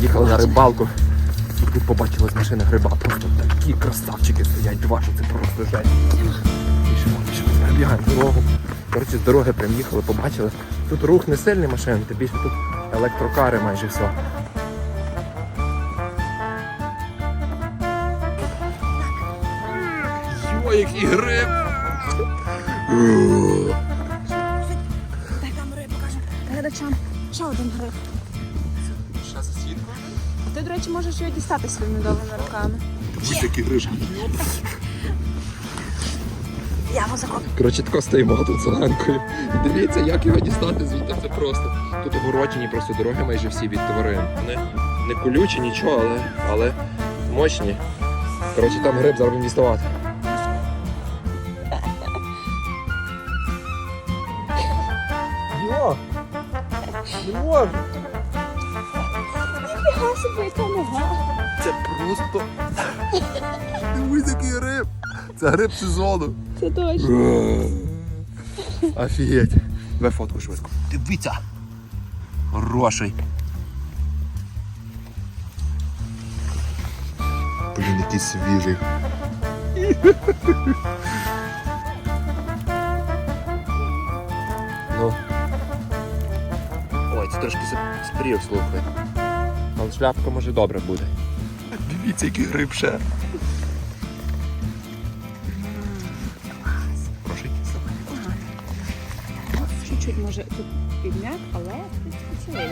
Їхали на рибалку. І тут з машини гриба. Просто такі красавчики стоять, два, що це просто жесть. Пішимо, пішимо, перебігаємо дорогу. Коротше, з дороги прям їхали, побачили. Тут рух не сильний машин, тим більше тут електрокари майже все. Який гриб! Дай камеру, я покажу глядачам. Ще один гриб. Речі, можеш його дістати своїми довгими руками. Ось які грижки. Я його. Коротше, тако стоїмо тут з Оленкою. Дивіться, як його дістати звідти, це просто. Тут огороджені просто дороги майже всі від тварин. Вони не колючі, нічого, але, але мощні. Коротше, там гриб зараз будемо діставати. Це гриб сезону. Це точно. Офігеть. Давай фотку швидко. Дивіться. Хороший. Блін, який свіжий. ну. Ой, це трошки спрів, слухай. Але шляпка може добре буде. Дивіться, який гриб ще. Чуть-чуть може тут підняк, але цілий.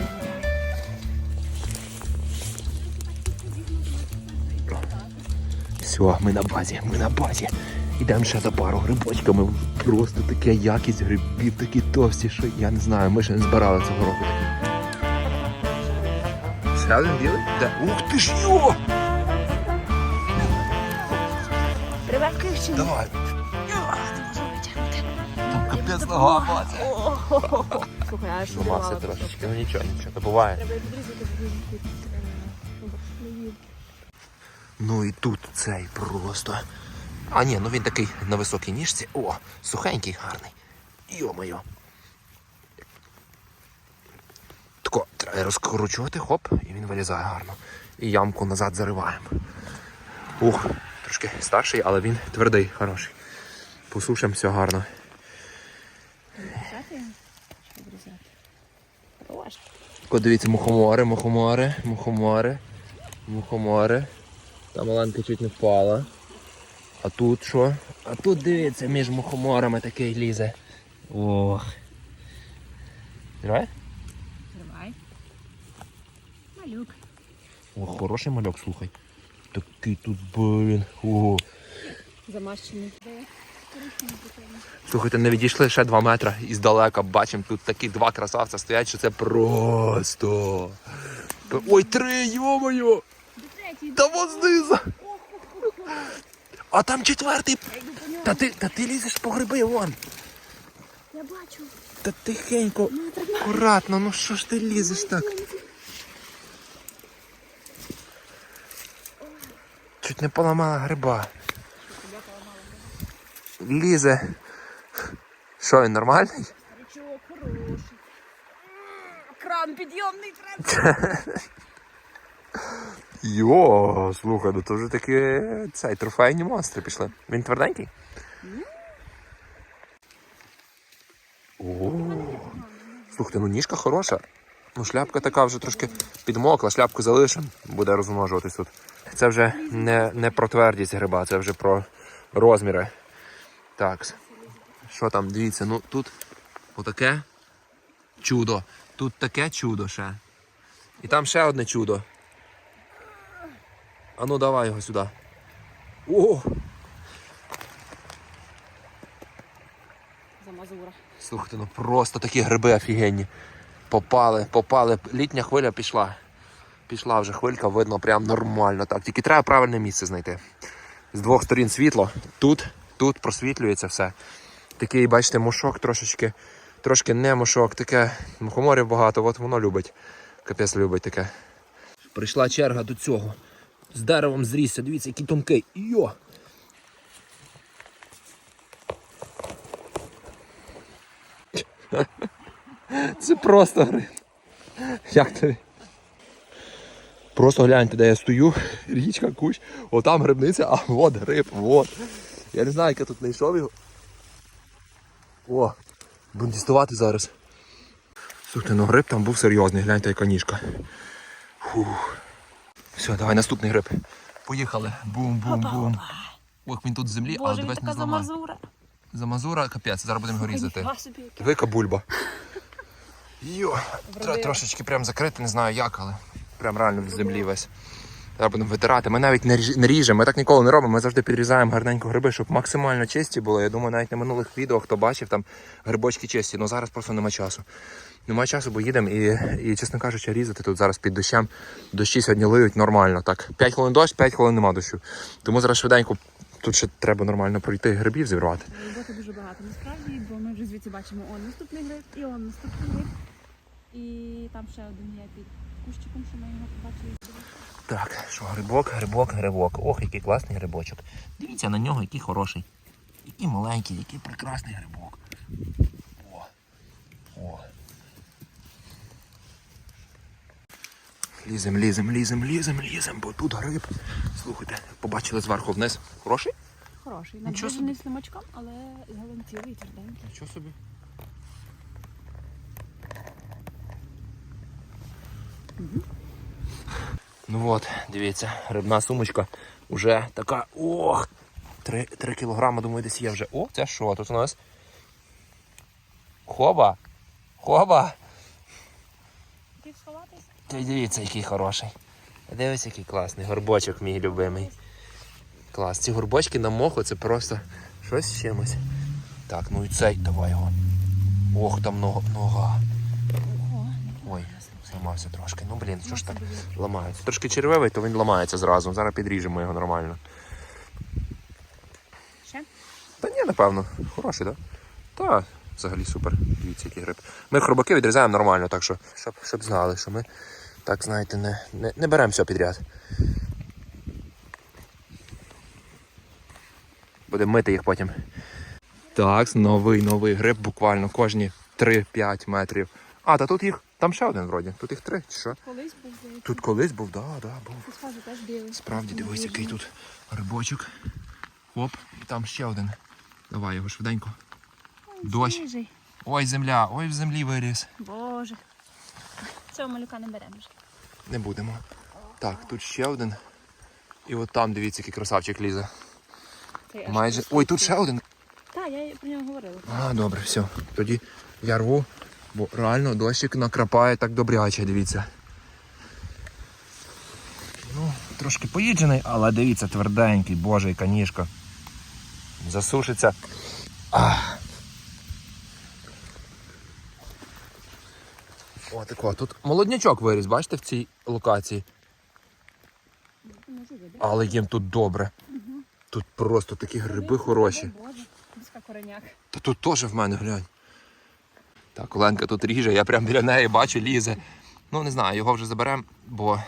Все, ми на базі, ми на базі. Йдемо ще за пару грибочками. Просто така якість грибів, такі товсті, що я не знаю, ми ще не збирали цього року такі. Білий? Де? Ух ти ж йо! Давай. Не можу витягнути. Там капець нога маця. Слухай, а що Ну, маця трошечки, ну нічого, нічого, то буває. Треба відрізати під е, Ну і тут цей просто. А ні, ну він такий на високій ніжці. О, сухенький, гарний. Йо-моє. Тако, треба розкручувати, хоп, і він вилізає гарно. І ямку назад зариваємо. Ух, трошки старший, але він твердий, хороший. Посушимо все гарно. Хорош. О, дивіться, мухомори, мухомори, мухомори, мухомори. Там Оленка чуть не впала. А тут що? А тут дивіться, між мухоморами такий лізе. Ох. Давай? Тривай. Малюк. О, хороший мальок, слухай. Такий тут, блін. Ого. Замащений. Слухайте, не відійшли ще 2 метри і здалека бачимо, тут такі два красавця стоять, що це просто. Ой, три, йо-моє! Та вон знизу! А там четвертий. Та ти, та ти лізеш по гриби, вон. Я бачу. Та тихенько, акуратно, ну що ж ти лізеш так? Чуть не поламала гриба. Лізе. Що, він нормальний? Річок хороший. Кран підйомний треба. Йо, слухай, ну то вже такі цей трофейні монстри пішли. Він тверденький? Слухайте, ну ніжка хороша. Ну, шляпка така вже трошки підмокла, шляпку залишимо, буде розмножуватись тут. Це вже не, не про твердість гриба, це вже про розміри. Так. Що там, дивіться, ну тут отаке чудо. Тут таке чудо ще. І там ще одне чудо. А ну давай його сюди. О! Замазура. Слухайте, ну просто такі гриби офігенні. Попали, попали. Літня хвиля пішла. Пішла вже хвилька, видно прям нормально так. Тільки треба правильне місце знайти. З двох сторін світло. Тут, тут просвітлюється все. Такий, бачите, мушок трошечки, трошки не мушок, таке мухоморів багато, от воно любить. Капець любить таке. Прийшла черга до цього. З деревом зрісся, дивіться, який тонкий. Йо! Це просто гриб. Як тобі? Просто гляньте, де я стою, річка, кущ, отам грибниця, а от гриб, от. Я не знаю, як я тут знайшов його. О, будемо діставати зараз. Слухайте, ну гриб там був серйозний, гляньте, яка ніжка. Фух. Все, давай наступний гриб. Поїхали. Бум-бум-бум. Ох, він тут з землі, але Боже, дивись не така зламає. замазура. Замазура, капець, зараз будемо його різати. Вика бульба. Йо, треба трошечки прям закрити, не знаю як, але прям реально в землі весь. Зараз будемо витирати. Ми навіть не ріжемо, ми так ніколи не робимо. Ми завжди підрізаємо гарненько гриби, щоб максимально чисті були. Я думаю, навіть на минулих відео, хто бачив, там грибочки чисті. Ну зараз просто нема часу. Нема часу, бо їдемо і, і, чесно кажучи, різати тут зараз під дощем. Дощі сьогодні лиють нормально. Так, 5 хвилин дощ, 5 хвилин нема дощу. Тому зараз швиденько тут ще треба нормально пройти грибів зірвати. Роботи дуже багато насправді, бо ми вже звідси бачимо он наступний гриб, і он наступний гриб. І там ще один є під кущиком, що ми його побачили. Так, що грибок, грибок, грибок. Ох, який класний грибочок. Дивіться на нього, який хороший. Який маленький, який прекрасний грибок. О. О. Лізем, лізем, лізем, лізем, лізем, бо тут гриб. Слухайте, побачили зверху вниз. Хороший? Хороший, Нічого надріжений слимачком, але галантілий, тверденький. Нічого собі. Ну от, дивіться, грибна сумочка вже така. Ох! 3, 3 кілограми, думаю, десь є вже. О, це що? Тут у нас. Хоба! Хоба! Ти дивіться, який хороший. Дивись, який класний. Горбочок мій любимий. Клас. Ці горбочки на моху це просто щось з чимось. Так, ну і цей давай його. Ох, там нога. нога. Ого, зламався трошки. Ну блін, що ж так ламається. Трошки червивий, то він ламається зразу. Зараз підріжемо його нормально. Ще? Та ні, напевно. Хороший, так? Да? Так, взагалі супер. Дивіться, який гриб. Ми хробаки відрізаємо нормально, так що, щоб, щоб знали, що ми, так знаєте, не, не, не беремо все підряд. Будемо мити їх потім. Так, новий новий гриб, буквально кожні 3-5 метрів. А, та тут їх, там ще один вроді. Тут їх три, чи що? Колись був здається. Тут колись був, да, да, був. Тут схоже теж білий. Справді дивись, який тут грибочок. Оп, і там ще один. Давай його швиденько. Дощ. Свіжий. Ой, земля, ой, в землі виріс. Боже. Цього малюка не беремо вже. Не будемо. Так, тут ще один. І от там, дивіться, який красавчик лізе. Аж Майже. Ой, тут ще один. Так, я про нього говорила. А, добре, все. Тоді я рву, бо реально дощик накрапає так добряче, дивіться. Ну, трошки поїджений, але дивіться, тверденький, боже, яка ніжка. Засушиться. Ах. О, тако. Тут молоднячок виріс, бачите, в цій локації. Але їм тут добре. Тут просто такі гриби хороші. Та тут теж в мене глянь. Так, Оленка тут ріже, я прям біля неї бачу, лізе. Ну, не знаю, його вже заберемо, бо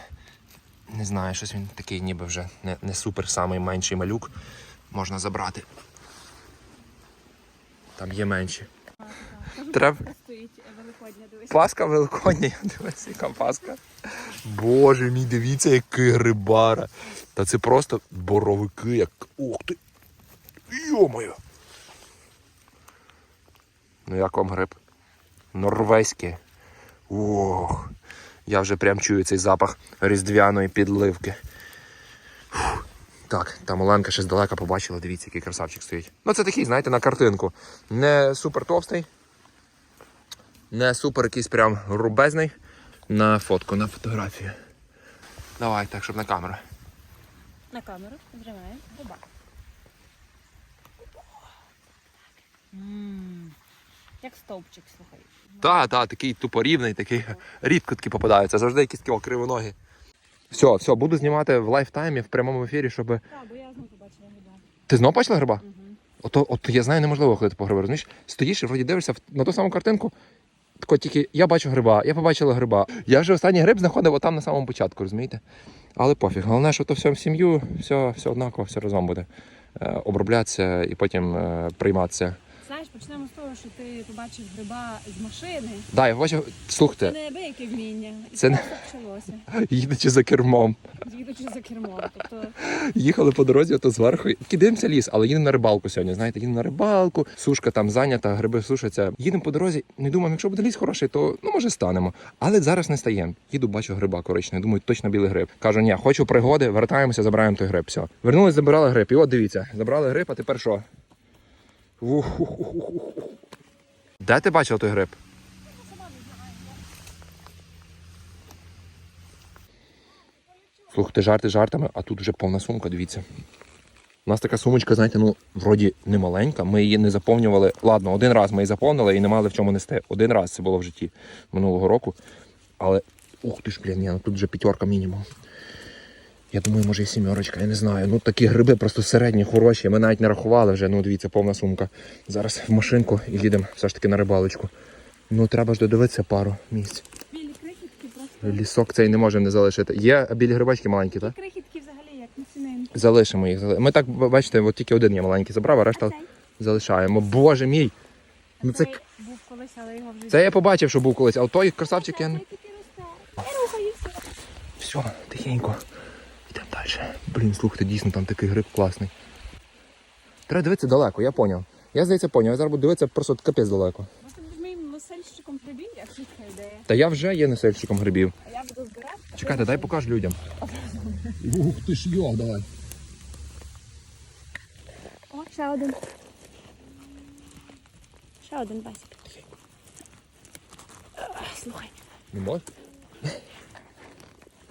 не знаю, щось він такий ніби вже не, не супер самий менший малюк. Можна забрати. Там є менші. Треба. Паска великодня, дивись, яка паска. Боже мій, дивіться, який грибара. Та це просто боровики, як. Ух ти! Йо-моє! Ну як вам гриб? Норвезький. Ох. Я вже прям чую цей запах різдвяної підливки. Фух. Так, там Оленка ще здалека побачила, дивіться, який красавчик стоїть. Ну це такий, знаєте, на картинку. Не супер товстий, не супер якийсь прям рубезний. На фотку, на фотографію. Давай, так, щоб на камеру. На камеру зриваємо. Рибак. Як стовпчик, слухай. Та, та, такий тупорівний, такий рідко такі попадаються, завжди якісь такі кривоногі. Все, все, буду знімати в лайфтаймі, в прямому ефірі, щоб. Так, бо я знову побачила гриба. Ти знов бачила гриба? Угу. От я знаю, неможливо ходити по гриби. Розумієш? Стоїш і вроді дивишся на ту саму картинку. Тако тільки я бачу гриба, я побачила гриба. Я вже останній гриб знаходив отам на самому початку, розумієте? Але пофіг. Головне, що то все в сім'ю, все, все однаково, все разом буде. Е, оброблятися і потім е, прийматися Знаєш, почнемо з того, що ти побачив гриба з машини. Да, я бачив, Це слухайте, не яке вміння. І Це це не- почалося, їдучи за кермом. їдучи за кермом. Тобто Їхали по дорозі, то зверху. Кидаємося ліс, але їдемо на рибалку сьогодні. Знаєте, їдемо на рибалку, сушка там зайнята, гриби сушаться. Їдемо по дорозі. Не думаємо, якщо буде ліс хороший, то ну може станемо. Але зараз не стаємо. Їду, бачу гриба коричневий. Думаю, точно білий гриб. Кажу, ні, хочу пригоди, вертаємося, забираємо той гриб. Все. Вернулись, забирали гриб. І от дивіться, забрали гриб, а тепер що? Де ти бачив той гриб? Слухайте, жарти жартами, а тут вже повна сумка, дивіться. У нас така сумочка, знаєте, ну, вроді не маленька. Ми її не заповнювали. Ладно, один раз ми її заповнили і не мали в чому нести. Один раз це було в житті минулого року. Але ух ти ж, блін, ну тут вже п'ятерка мінімум. Я думаю, може і сімерочка, я не знаю. Ну такі гриби просто середні, хороші. Ми навіть не рахували вже. Ну, дивіться, повна сумка. Зараз в машинку і їдемо все ж таки на рибалочку. Ну, треба ж додивитися пару місць. білі крихітки просто. Лісок цей не можемо не залишити. Є білі грибачки маленькі, так? Крихітки взагалі як насінин. Залишимо їх. Ми так бачите, от тільки один я маленький забрав, а решта залишаємо. Боже мій! Ну це, був колись, але його вже це я побачив, що був колись, а той красавчик я не. Все, тихенько. Далі. Блін, слухайте, дійсно там такий гриб класний. Треба дивитися далеко, я поняв. Я здається поняв, я зараз буду дивитися просто капець далеко. Може, ми моїм носильщиком грибів, якщо така ідея. Та я вже є носильщиком грибів. А я буду збирати. Чекайте, дай покажу людям. Ух ти ж йо, давай. О, ще один. Ще один басик. Слухай, Не можеш?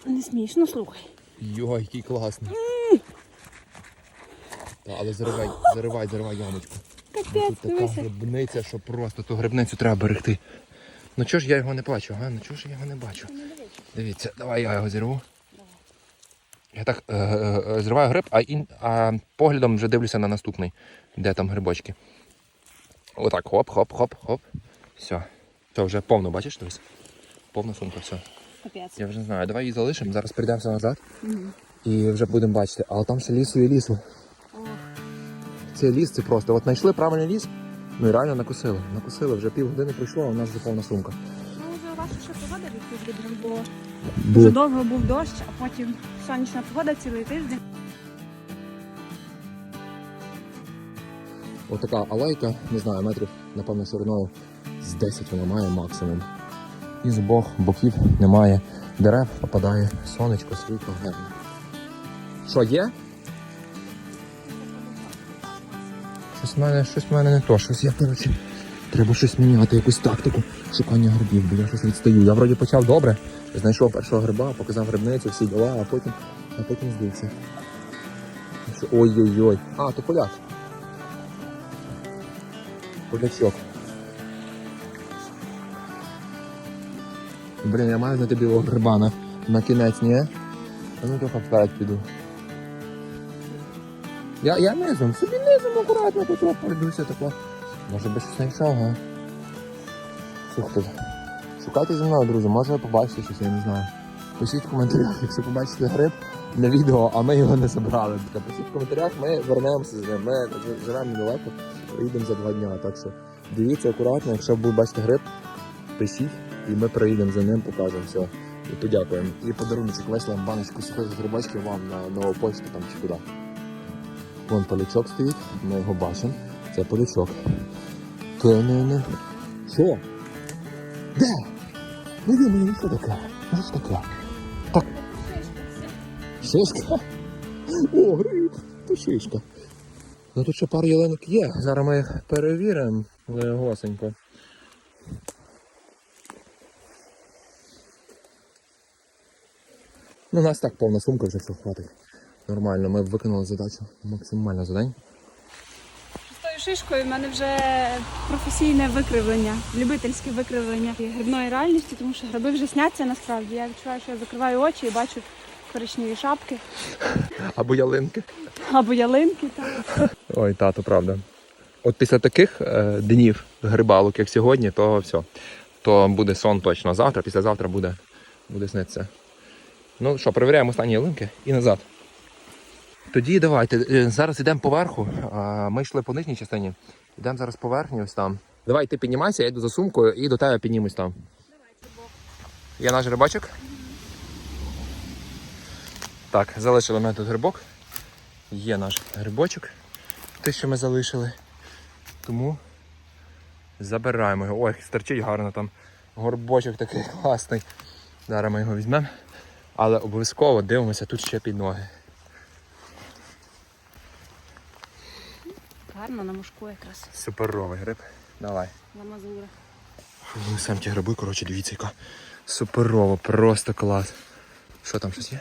не смішно, слухай. Йо, який класний. Та, але заривай, заривай, заривай ямочку. Капець, Тут така дивися. грибниця, що просто ту грибницю треба берегти. Ну чого ж я його не бачу, га? Ну чого ж я його не бачу? Дивіться, давай я його зірву. Я так е, е, е, зриваю гриб, а, ін, а поглядом вже дивлюся на наступний, де там грибочки. Отак, хоп, хоп, хоп, хоп. Все. Це вже повно, бачиш, дивись? Повна сумка, все. Капець. Я вже не знаю, давай її залишимо, зараз прийдемося назад Мгм. і вже будемо бачити. Але там ще лісу і лісу. Ох, Це ліс, це просто. От знайшли правильний ліс, ну і реально накосили. Накосили, вже півгодини пройшло, а у нас вже повна сумка. Ну, вже ваша ще погода відповідно, бо Бу. дуже довго був дощ, а потім сонячна погода цілий тиждень. Отака алейка, не знаю, метрів, напевно, шириною з 10 вона має максимум. І з обох боків немає дерев, попадає сонечко, світло, гарно. Що є? Щось в мене, щось в мене не то, щось я, коротше, треба щось міняти, якусь тактику шукання грибів, бо я щось відстаю. Я вроді почав добре, знайшов першого гриба, показав грибницю, всі діла, а потім, а потім здився. Ой-ой-ой. А, то поляк. Полячок. Блін, я маю знайти білого гриба на, кінець, ні? А ну трохи вперед піду. Я, я низом, собі низом акуратно тут пройдуся тако. Може би щось знайшов? Слухайте, шукайте зі мною, друзі, може ви побачите щось, я не знаю. Пишіть в коментарях, якщо побачите гриб на відео, а ми його не забрали. Пишіть в коментарях, ми вернемося з ним. Ми живемо недалеко, приїдемо за два дня. Так що дивіться акуратно, якщо ви бачите гриб, пишіть, і ми приїдемо за ним, покажемо все. І подякуємо. І подарунок весело баночку сухих грибочків вам на нову там чи куди. Вон полячок стоїть, ми його бачимо. Це полячок. Та-не-не. Що? Де? Ну ви мені що таке? Ну що таке? Так. Шишка? О, гриб, то шишка. Ну тут ще пару ялинок є. Зараз ми перевіримо легосенько. Ну, у нас так повна сумка вже все хватить. Нормально, ми виконали задачу максимально за день. Тою шишкою в мене вже професійне викривлення, любительське викривлення грибної реальності, тому що гриби вже сняться насправді. Я відчуваю, що я закриваю очі і бачу коричневі шапки Або ялинки. або ялинки. Так. Ой, тато, правда. От після таких е, днів грибалок, як сьогодні, то все. То буде сон точно. Завтра, післязавтра буде, буде снитися. Ну що, перевіряємо останні ялинки і назад. Тоді давайте. е, Зараз йдемо поверху. Ми йшли по нижній частині. Йдемо зараз по верхній ось там. Давай ти піднімайся, я йду за сумкою і до тебе піднімусь там. Є наш грибочок. Так, залишили ми тут грибок. Є наш грибочок. Те, що ми залишили. Тому забираємо його. Ой, стерчить гарно там. Горбочок такий класний. Зараз ми його візьмемо. Але обов'язково дивимося тут ще під ноги. Гарно на мушку якраз. Суперовий гриб. Давай. Ламазура. Ну, сам ті гриби, коротше, дивіться, яка суперова, просто клас. Що там щось є?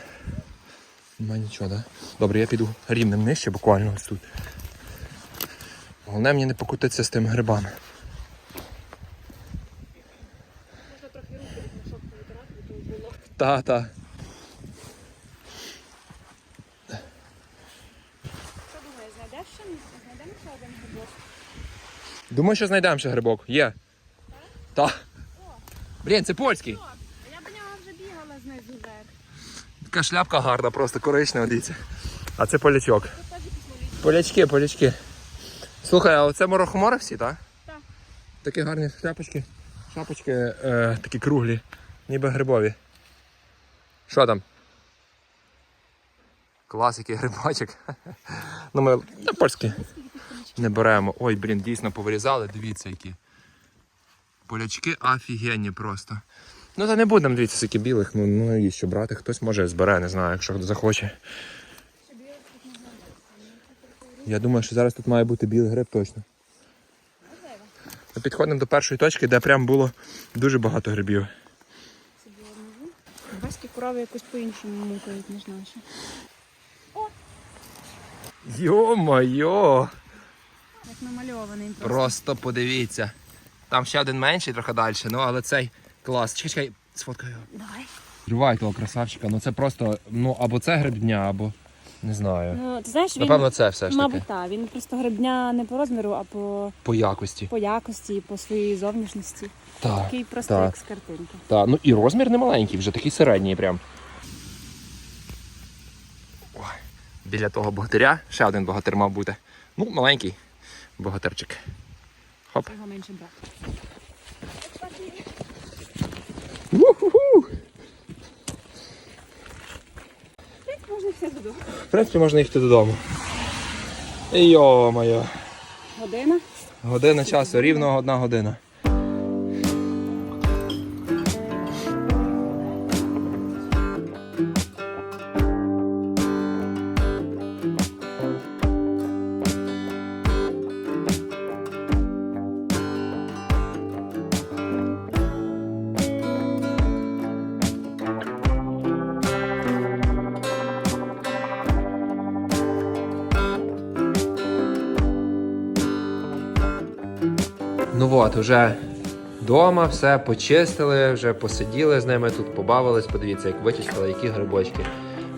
Нема нічого, да? Добре, я піду рівнем нижче, буквально ось тут. Головне мені не покутитися з тими грибами. Можна трохи руки мішок повитирати, бо тут було. Та, та. Що думаєш, знайдеш ще знайдемо ще один грибок? Думаю, що знайдемо ще грибок. Є. Та. Блін, це польський. Я до нього вже бігала знизу вверх. Така шляпка гарна, просто коричнева, дивіться. А це полячок. Полячки, полячки. Слухай, а оце морохомори всі, так? Так. Такі гарні шляпочки. Шапочки е, такі круглі, ніби грибові. Що там? Класики грибочок. ну ми польські не беремо. Ой, блін, дійсно повирізали, дивіться які. Полячки офігенні просто. Ну та не будемо дивіться, скільки білих, ну, ну і що брати, хтось може збере, не знаю, якщо хто захоче. Я думаю, що зараз тут має бути білий гриб точно. Ми підходимо до першої точки, де прям було дуже багато грибів. собі внизу. Баські корови якось по-іншому мукають, не знаю що. Йо-моє! Як намальований просто. Просто подивіться. Там ще один менший трохи далі, ну але цей клас. Чекай, чекай, сфоткаю його. Давай. Тривай того красавчика, ну це просто, ну або це гриб дня, або не знаю. Ну, ти знаєш, він, Напевно, це все ж таки. мабуть, так. Він просто грибня не по розміру, а по, По якості. по якості, по своїй зовнішності. Так. Такий просто так. як з картинки. Так, ну і розмір не маленький, вже такий середній прям. Ой, біля того богатиря ще один богатир мав бути. Ну, маленький богатирчик. Хоп. Його менше Можна все додому. В принципі, можна їхати додому. Йо-моє. Година. Година часу, рівно одна година. От, вже вдома все почистили, вже посиділи з ними тут, побавились. Подивіться, як вичистили, які грибочки.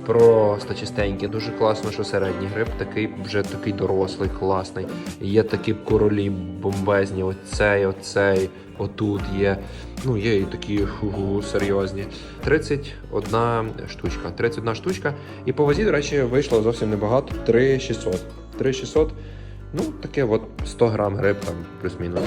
Просто чистенькі. Дуже класно, що середній гриб такий вже такий дорослий, класний. Є такі королі бомбезні. Оцей, оцей, отут є. Ну, є і такі ху серйозні. 31 штучка. 31 штучка. І по вазі, до речі, вийшло зовсім небагато. 3600. 3600. Ну, таке от 100 грам гриб там плюс-мінус.